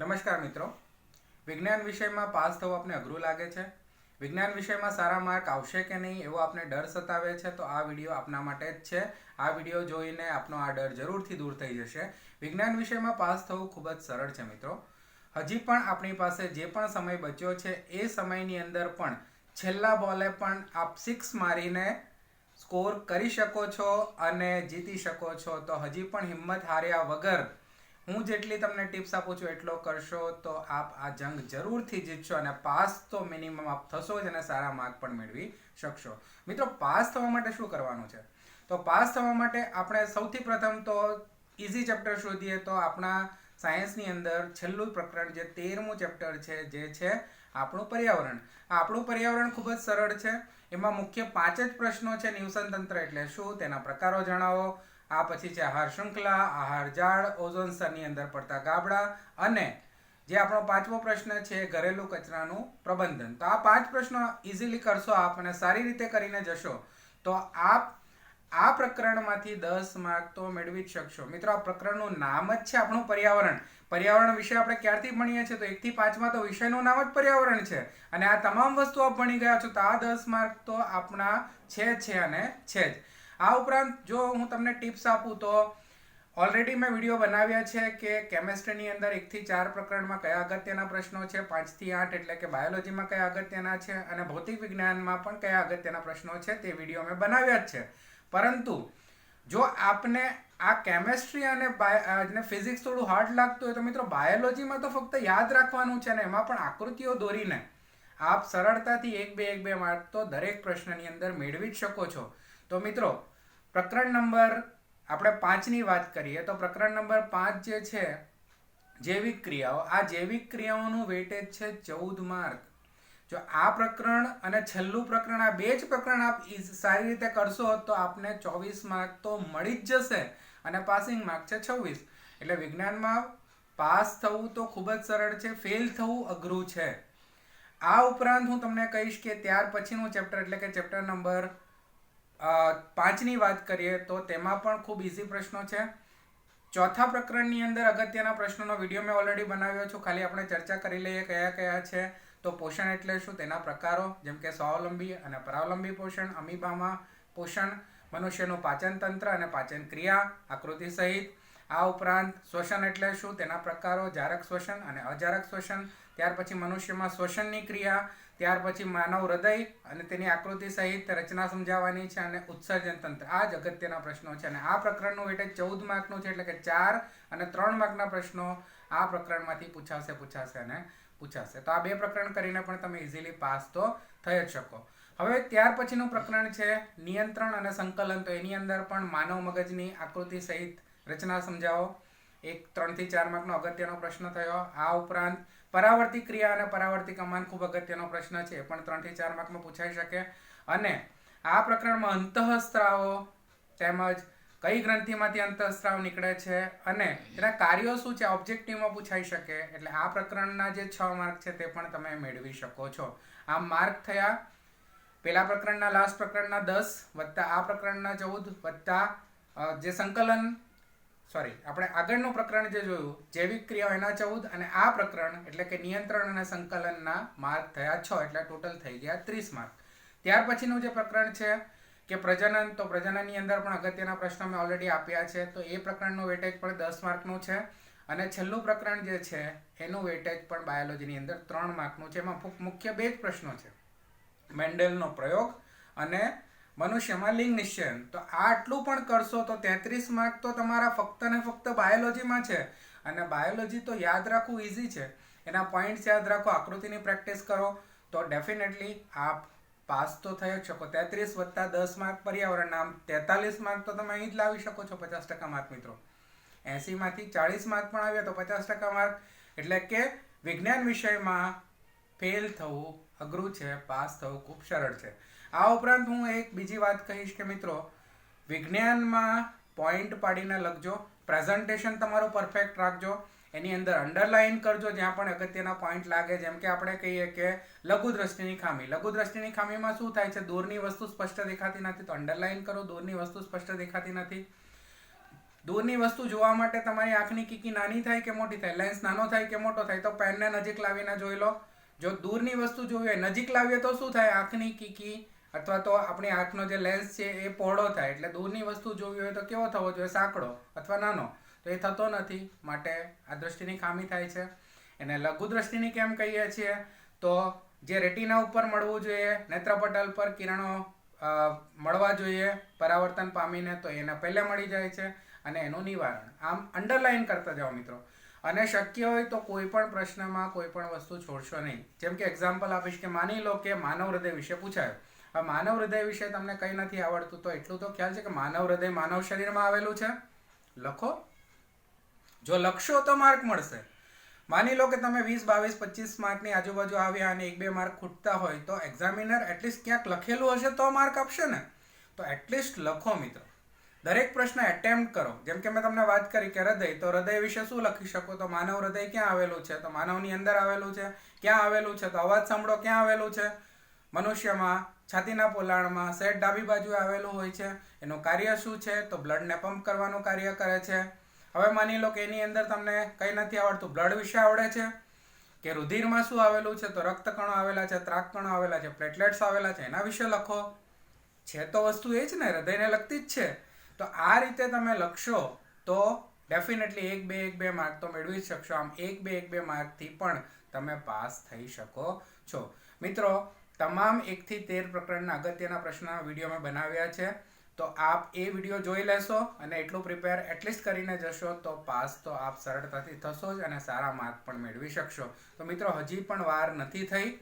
નમસ્કાર મિત્રો. વિજ્ઞાન વિષયમાં પાસ થવું આપને અઘરું લાગે છે? વિજ્ઞાન વિષયમાં સારા માર્ક આવશે કે નહીં એવો આપને ડર સતાવે છે? તો આ વીડિયો આપના માટે જ છે. આ વીડિયો જોઈને આપનો આ ડર જરૂરથી દૂર થઈ જશે. વિજ્ઞાન વિષયમાં પાસ થવું ખૂબ જ સરળ છે મિત્રો. હજી પણ આપણી પાસે જે પણ સમય બચ્યો છે, એ સમયની અંદર પણ છેલ્લા બોલે પણ આપ સિક્સ મારીને સ્કોર કરી શકો છો અને જીતી શકો છો. તો હજી પણ હિંમત હાર્યા વગર હું જેટલી તમને ટિપ્સ આપું છું, એટલો કરશો તો આપ આ જંગ જરૂરથી જીતશો અને પાસ તો મિનિમમ આપ થશો જ અને સારા માર્ક પણ મેળવી શકશો. મિત્રો પાસ થવા માટે શું કરવાનું છે? તો પાસ થવા માટે આપણે સૌથી પ્રથમ તો ઇઝી ચેપ્ટર શોધીએ તો આપણા સાયન્સની અંદર છેલ્લું પ્રકરણ જે તેરમું ચેપ્ટર છે, જે છે આપણું પર્યાવરણ. આપણું પર્યાવરણ ખૂબ જ સરળ છે. એમાં મુખ્ય પાંચ જ પ્રશ્નો છે નિવસન તંત્ર એટલે શું? તેના પ્રકારો જણાવો. આ પછી છે આહાર શૃંખલા, આહાર ઝાડ ઓઝોન સ્તરની અંદર પડતા ગાબડા અને જે આપણો પાંચમો પ્રશ્ન છે ઘરેલું કચરાનું પ્રબંધન. તો આ પાંચ પ્રશ્નો ઇઝીલી કરશો, આપ અને સારી રીતે કરીને જશો. તો આપ આ પ્રકરણમાંથી દસ માર્ક તો મેળવી જ શકશો. મિત્રો, આ પ્રકરણનું નામ જ છે આપણું પર્યાવરણ. પર્યાવરણ વિશે આપણે ક્યારથી ભણીએ છીએ? તો એકથી પાંચમાં તો વિષયનું નામ જ પર્યાવરણ છે. અને આ તમામ વસ્તુ આપ ભણી ગયા છો, તો આ દસ માર્ક તો આપણા છે છે અને છે જ. આ ઉપરાંત જો હું તમને ટિપ્સ આપું તો ઓલરેડી મેં વીડિયો બનાવ્યા છે કે કેમેસ્ટ્રીની અંદર એકથી ચાર પ્રકરણમાં કયા અગત્યના પ્રશ્નો છે? પાંચથી આઠ એટલે કે બાયોલોજીમાં કયા અગત્યના છે? અને ભૌતિક વિજ્ઞાનમાં પણ કયા અગત્યના પ્રશ્નો છે તે વીડિયો મેં બનાવ્યા જ છે. પરંતુ જો આપને આ કેમેસ્ટ્રી અને બાય ફિઝિક્સ થોડું હાર્ડ લાગતું હોય તો મિત્રો બાયોલોજીમાં તો ફક્ત યાદ રાખવાનું છે ને એમાં પણ આકૃતિઓ દોરીને આપ સરળતાથી એક બે એક બે માર્ક તો દરેક પ્રશ્નની અંદર મેળવી જ શકો છો. તો મિત્રો, પ્રકરણ નંબર, આપણે પાંચની વાત કરીએ, તો પ્રકરણ નંબર પાંચ જે છે, જૈવિક ક્રિયાઓ, આ જૈવિક ક્રિયાઓનું વેટેજ છે ચૌદ માર્ક જો આ પ્રકરણ અને છેલ્લું પ્રકરણ, આ બે જ પ્રકરણ આપ સારી રીતે કરશો તો આપને ચોવીસ માર્ક તો મળી જ જશે અને પાસિંગ માર્ક છે છવ્વીસ. એટલે વિજ્ઞાનમાં પાસ થવું તો ખૂબ જ સરળ છે ફેલ થવું અઘરું છે. આ ઉપરાંત હું તમને કહીશ કે ત્યાર પછીનું ચેપ્ટર એટલે કે ચેપ્ટર નંબર પાંચની વાત કરીએ તો તેમાં પણ ખૂબ ઇઝી પ્રશ્નો છે. ચોથા પ્રકરણની અંદર અગત્યના પ્રશ્નોનો વીડિયો મેં ઓલરેડી બનાવ્યો છું. ખાલી આપણે ચર્ચા કરી લઈએ કયા કયા છે, તો પોષણ એટલે શું, તેના પ્રકારો, જેમ કે સ્વાવલંબી અને પરાવલંબી પોષણ, અમીબામાં પોષણ, મનુષ્યનું પાચન તંત્ર અને પાચન ક્રિયા, આકૃતિ સહિત. આ ઉપરાંત શ્વસન એટલે શું, તેના પ્રકારો, જારક શ્વસન અને અજારક શ્વસન. ત્યાર પછી મનુષ્યમાં શ્વસનની ક્રિયા ત્યાર પછી માનવ હૃદય અને તેની આકૃતિ સહિત રચના સમજાવવાની છે અને ઉત્સર્જન તંત્ર. આ જ અગત્યના પ્રશ્નો છે અને આ પ્રકરણનું વેટેજ ચૌદ માર્કનું છે એટલે કે ચાર અને ત્રણ માર્કના પ્રશ્નો આ પ્રકરણમાંથી પૂછાશે પૂછાશે અને પૂછાશે. તો આ બે પ્રકરણ કરીને પણ તમે ઇઝીલી પાસ તો થઈ જ શકો. હવે ત્યાર પછીનું પ્રકરણ છે નિયંત્રણ અને સંકલન. તો એની અંદર પણ માનવ મગજની આકૃતિ સહિત રચના સમજાવો. એક ત્રણથી ચાર માર્કનો અગત્યનો પ્રશ્ન થયો. આ ઉપરાંત પરાવર્તી ક્રિયા અને પરાવર્તી કમાન ખૂબ અગત્યનો પ્રશ્ન છે, પણ ત્રણથી ચાર માર્કમાં પૂછાઈ શકે. અને આ પ્રકરણમાં અંતઃસ્ત્રાવો તેમજ કઈ ગ્રંથિમાંથી અંતઃસ્ત્રાવ નીકળે છે અને એના કાર્યો શું છે ઓબ્જેક્ટિવમાં પૂછાઈ શકે. એટલે આ પ્રકરણના જે છ માર્ક છે તે પણ તમે મેળવી શકો છો. આમ માર્ક થયા. પેલા પ્રકરણના, લાસ્ટ પ્રકરણના દસ વત્તા આ પ્રકરણના ચૌદ વત્તા જે સંકલન સોરી આપણે આગળનું પ્રકરણ જે જોયું, જૈવિક ક્રિયાઓ એના ચૌદ અને આ પ્રકરણ એટલે કે નિયંત્રણ અને સંકલનના માર્ક થયા છ, એટલે ટોટલ થઈ ગયા ત્રીસ માર્ક. ત્યાર પછીનું જે પ્રકરણ છે કે પ્રજનન, તો પ્રજનનની અંદર પણ અગત્યના પ્રશ્નો મેં ઓલરેડી આપ્યા છે, તો એ પ્રકરણનું વેટેજ પણ દસ માર્કનું છે અને છેલ્લું પ્રકરણ જે છે, એનું વેટેજ પણ બાયોલોજીની અંદર ત્રણ માર્કનું છે. એમાં મુખ્ય બે જ પ્રશ્નો છે. મેન્ડેલનો પ્રયોગ અને મનુષ્યમાં લિંગ નિશ્ચયન. તો આટલું પણ કરશો તો તેત્રીસ માર્ક તો તમારા ફક્ત ને ફક્ત બાયોલોજીમાં છે. અને બાયોલોજી તો યાદ રાખવું ઇઝી છે. એના પોઈન્ટ્સ યાદ રાખો, આકૃતિની પ્રેક્ટિસ કરો. તો ડેફિનેટલી આપ પાસ તો થઈ જ શકો. તેત્રીસ વત્તા દસ માર્ક પર્યાવરણના નામ તેતાલીસ માર્ક તો તમે અહીં જ લાવી શકો છો પચાસ ટકા માર્ક મિત્રો. એંસીમાંથી ચાળીસ માર્ક પણ આવ્યા તો પચાસ ટકા માર્ક એટલે કે વિજ્ઞાન વિષયમાં ફેલ થવું અઘરું છે પાસ થવું ખૂબ સરળ છે. આ ઉપરાંત હું એક બીજી વાત કહીશ કે મિત્રો, વિજ્ઞાનમાં પોઈન્ટ પાડીને લખજો પ્રેઝન્ટેશન તમારું પરફેક્ટ રાખજો, એની અંદર અંડરલાઇન કરજો, જ્યાં પણ અગત્યના પોઈન્ટ લાગે, જેમ કે આપણે કહીએ કે લઘુ દ્રષ્ટિની ખામી. લઘુ દ્રષ્ટિની ખામીમાં શું થાય છે? દૂરની વસ્તુ સ્પષ્ટ દેખાતી નથી, તો અંડરલાઇન કરો, દૂરની વસ્તુ સ્પષ્ટ દેખાતી નથી. દૂરની વસ્તુ જોવા માટે તમારી આંખની કીકી નાની થાય કે મોટી થાય? લેન્સ નાનો થાય કે મોટો થાય? તો પેનને નજીક લાવીને જોઈ લો. જો દૂરની વસ્તુ જોવી હોય, નજીક લાવીએ તો શું થાય? આંખની કીકી અથવા તો આપણી આંખનો જે લેન્સ છે એ પહોળો થાય, એટલે દૂરની વસ્તુ જોવી હોય તો કેવો થવો જોઈએ? સાંકડો અથવા નાનો? તો એ થતો નથી. માટે આ દ્રષ્ટિની ખામી થાય છે. એને લઘુ દ્રષ્ટિની કેમ કહીએ છીએ? તો જે રેટિના ઉપર મળવું જોઈએ, નેત્રપટલ પર કિરણો મળવા જોઈએ, પરાવર્તન પામીને તો એને પહેલે મળી જાય છે અને એનું નિવારણ. આમ અંડરલાઇન કરતા જાઓ મિત્રો. અને શક્ય હોય તો કોઈ પણ પ્રશ્નમાં કોઈ પણ વસ્તુ છોડશો નહીં. જેમ કે એક્ઝામ્પલ આપીશ કે માની લો કે માનવ હૃદય વિશે પૂછાયું. હવે માનવ હૃદય વિશે તમને કંઈ નથી આવડતું, તો એટલું તો ખ્યાલ છે કે માનવ હૃદય માનવ શરીરમાં આવેલું છે. લખો. જો લખશો તો માર્ક મળશે. માની લો કે તમે વીસ, બાવીસ, પચીસ માર્કની આજુબાજુ આવ્યા અને એક, બે માર્ક ખૂટતા હોય, તો એક્ઝામિનર એટલીસ્ટ ક્યાંક લખેલું હશે તો માર્ક આપશે ને. તો એટલીસ્ટ લખો મિત્રો. દરેક પ્રશ્ન એટેમ્પ્ટ કરો. જેમ કે મેં તમને વાત કરી કે હૃદય, તો હૃદય વિશે શું લખી શકો? તો માનવ હૃદય ક્યાં આવેલું છે? તો માનવની અંદર આવેલું છે. ક્યાં આવેલું છે? તો અવાજ સાંભળો, ક્યાં આવેલું છે? મનુષ્યમાં છાતીના પોલાણમાં સેટ ડાબી બાજુ આવેલું હોય છે. એનું કાર્ય શું છે? તો બ્લડને પંપ કરવાનું કાર્ય કરે છે. હવે માની લો કે એની અંદર તમને કંઈ નથી આવડતું. બ્લડ વિશે આવડે છે? કે રુધિરમાં શું આવેલું છે? તો રક્તકણો આવેલા છે ત્રાકકણો આવેલા છે, પ્લેટલેટ્સ આવેલા છે. એના વિશે લખો. છે તો વસ્તુ એ જ ને, હૃદયને લગતી જ છે. તો આ રીતે તમે લખશો તો ડેફિનેટલી એક બે એક બે માર્ક તો મેળવી જ શકશો. આમ એક બે એક બે માર્કથી પણ તમે પાસ થઈ શકો છો. મિત્રો તમામ એકથી તેર પ્રકરણના અગત્યના પ્રશ્નના વીડિયો મેં બનાવ્યા છે. તો આપ એ વીડિયો જોઈ લેશો અને એટલું પ્રિપેર એટલીસ્ટ કરીને જશો તો પાસ તો આપ સરળતાથી થશો જ અને સારા માર્ક પણ મેળવી શકશો. તો મિત્રો, હજી પણ વાર નથી થઈ.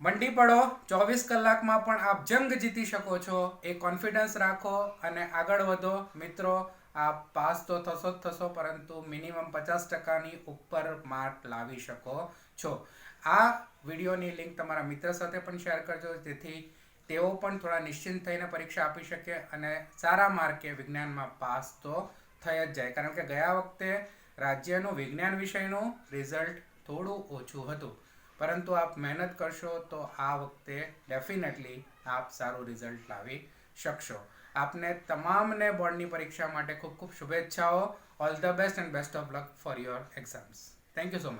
મંડી પડો, ચોવીસ કલાકમાં પણ આપ જંગ જીતી શકો છો. એ કોન્ફિડન્સ રાખો અને આગળ વધો. મિત્રો, આપ પાસ તો થશો જ થશો, પરંતુ મિનિમમ પચાસ ટકાની ઉપર માર્ક લાવી શકો છો. આ વિડીયોની લિંક તમારા મિત્ર સાથે પણ શેર કરજો. જેથી તેઓ પણ થોડા નિશ્ચિંત થઈને પરીક્ષા આપી શકે અને સારા માર્કે વિજ્ઞાનમાં પાસ તો થઈ જ જાય. કારણ કે ગયા વખતે રાજ્યનું વિજ્ઞાન વિષયનું રિઝલ્ટ થોડું ઓછું હતું. પરંતુ આપ મહેનત કરશો તો આ વખતે ડેફિનેટલી આપ સારું રિઝલ્ટ લાવી શકશો. આપને તમામને બોર્ડની પરીક્ષા માટે ખૂબ ખૂબ શુભેચ્છાઓ. All the best and best of luck for your exams thank you so much